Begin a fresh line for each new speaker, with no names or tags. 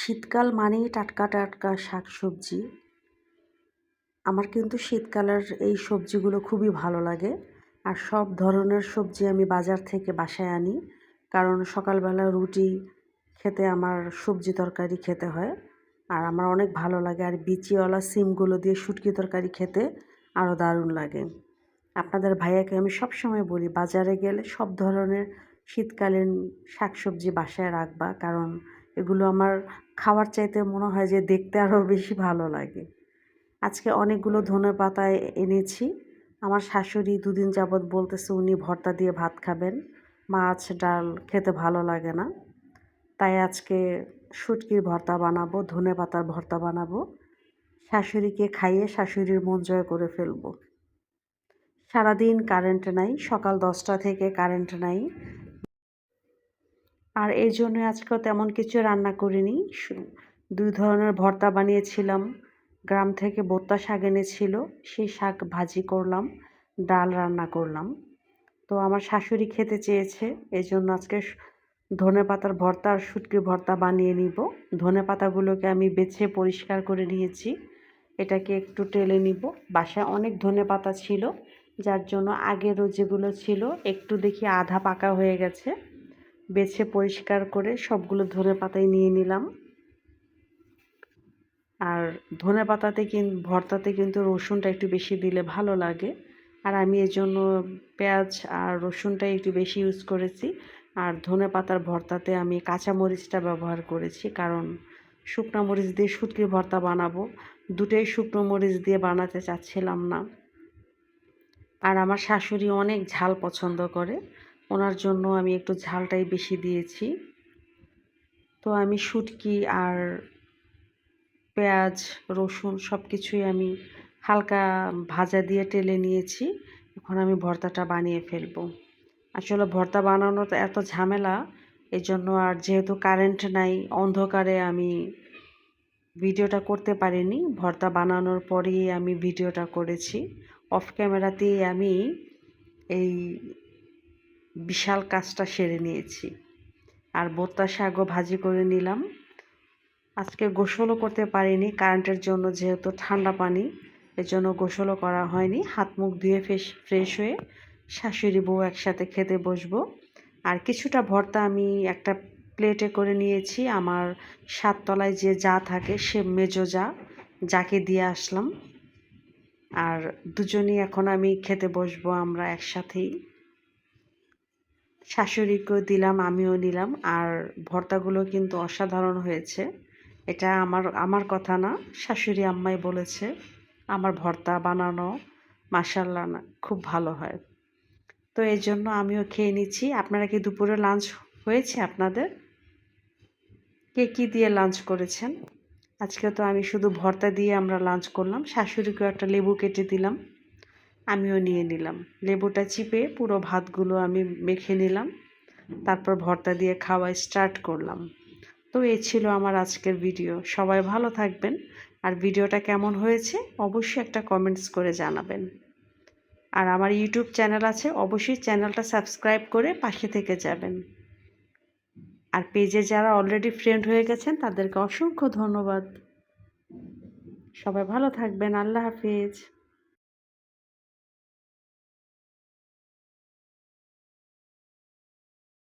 শীতকাল মানেই টাটকা টাটকা শাক সবজি আমার কিন্তু শীতকালের এই সবজিগুলো খুবই ভালো লাগে আর সব ধরনের সবজি আমি বাজার থেকে বাসায় আনি। কারণ সকালবেলা রুটি খেতে আমার সবজি তরকারি খেতে হয় আর আমার অনেক ভালো লাগে। আর বিচিওয়ালা সিমগুলো দিয়ে শুটকি তরকারি খেতে আরও দারুণ লাগে। আপনাদের ভাইয়াকে আমি সবসময় বলি, বাজারে গেলে সব ধরনের শীতকালীন শাকসবজি বাসায় রাখবা। কারণ এগুলো আমার খাওয়ার চাইতে মনে হয় যে দেখতে আরও বেশি ভালো লাগে। আজকে অনেকগুলো ধনে পাতায় এনেছি। আমার শাশুড়ি দুদিন যাবৎ বলতেছে উনি ভর্তা দিয়ে ভাত খাবেন। মাছ, ডাল খেতে ভালো লাগে না। তাই আজকে শুটকির ভর্তা বানাবো, ধনে পাতার ভর্তা বানাবো। শাশুড়িকে খাইয়ে শাশুড়ির মন জয় করে ফেলব। সারাদিন কারেন্ট নাই, সকাল দশটা থেকে কারেন্ট নাই। আর এই জন্য আজকে তেমন কিছু রান্না করিনি। দুই ধরনের ভর্তা বানিয়েছিলাম। গ্রাম থেকে বোত্তা শাক এনেছিল, সেই শাক ভাজি করলাম, ডাল রান্না করলাম। তো আমার শাশুড়ি খেতে চেয়েছে এই জন্য আজকে ধনে পাতার ভর্তা আর শুটকির ভর্তা বানিয়ে নিব। ধনে পাতাগুলোকে আমি বেছে পরিষ্কার করে নিয়েছি, এটাকে একটু টেলে নিব। বাসায় অনেক ধনে পাতা ছিল, যার জন্য আগেরও যেগুলো ছিল, একটু দেখি আধা পাকা হয়ে গেছে। বেছে পরিষ্কার করে সবগুলো ধনে পাতায় নিয়ে নিলাম। আর ধনে পাতাতে কিন্তু ভর্তাতে কিন্তু রসুনটা একটু বেশি দিলে ভালো লাগে। আর আমি এর জন্য পেঁয়াজ আর রসুনটাই একটু বেশি ইউজ করেছি। আর ধনে পাতার ভর্তাতে আমি কাঁচা মরিচটা ব্যবহার করেছি। কারণ শুকনো মরিচ দিয়ে শুটকির ভর্তা বানাবো, দুটোই শুকনো মরিচ দিয়ে বানাতে চাচ্ছিলাম না। আর আমার শাশুড়ি অনেক ঝাল পছন্দ করে। ওনার জন্য আমি একটু ঝালটাই বেশি দিয়েছি। তো আমি শুটকি আর পেঁয়াজ, রসুন সব কিছুই আমি হালকা ভাজা দিয়ে টেলে নিয়েছি। এখন আমি ভর্তাটা বানিয়ে ফেলব। আসলে ভর্তা বানানো তো এত ঝামেলা এই জন্য আর যেহেতু কারেন্ট নাই, অন্ধকারে আমি ভিডিওটা করতে পারিনি। ভর্তা বানানোর পরেই আমি ভিডিওটা করেছি। অফ ক্যামেরাতেই আমি এই বিশাল কাজটা সেরে নিয়েছি। আর বোত্তা শাকও ভাজি করে নিলাম। আজকে গোসলও করতে পারিনি, কারেন্টের জন্য যেহেতু ঠান্ডা পানি এর জন্য গোসলও করা হয়নি। হাত মুখ ধুয়ে ফ্রেশ ফ্রেশ হয়ে শাশুড়ি বউ একসাথে খেতে বসবো। আর কিছুটা ভর্তা আমি একটা প্লেটে করে নিয়েছি। আমার সাততলায় যে যা থাকে সে মেজো যা, যাকে দিয়ে আসলাম। আর দুজনই এখন আমি খেতে বসবো আমরা একসাথেই। শাশুড়িকেও দিলাম, আমিও নিলাম। আর ভর্তাগুলো কিন্তু অসাধারণ হয়েছে। এটা আমার আমার কথা না, শাশুড়ি আম্মাই বলেছে, আমার ভর্তা বানানো মাসাল্লা না, খুব ভালো হয়। তো এই জন্য আমিও খেয়ে নিচ্ছি। আপনারা কি দুপুরে লাঞ্চ হয়েছে আপনাদের? কে কী দিয়ে লাঞ্চ করেছেন? আজকে তো আমি শুধু ভর্তা দিয়ে আমরা লাঞ্চ করলাম। শাশুড়িকেও একটা লেবু কেটে দিলাম। আমিও নিয়ে নিলাম। লেবুটা চিপে পুরো ভাতগুলো আমি মেখে নিলাম। তারপর ভর্তা দিয়ে খাওয়া স্টার্ট করলাম। তো এ ছিল আমার আজকের ভিডিও সবাই ভালো থাকবেন। আর ভিডিওটা কেমন হয়েছে অবশ্যই একটা কমেন্টস করে জানাবেন। আর আমার ইউটিউব চ্যানেল আছে, অবশ্যই চ্যানেলটা সাবস্ক্রাইব করে পাশে থেকে যাবেন। আর পেজে যারা অলরেডি ফ্রেন্ড হয়ে গেছেন, তাদেরকে অসংখ্য ধন্যবাদ। সবাই ভালো থাকবেন। আল্লাহ হাফিজ।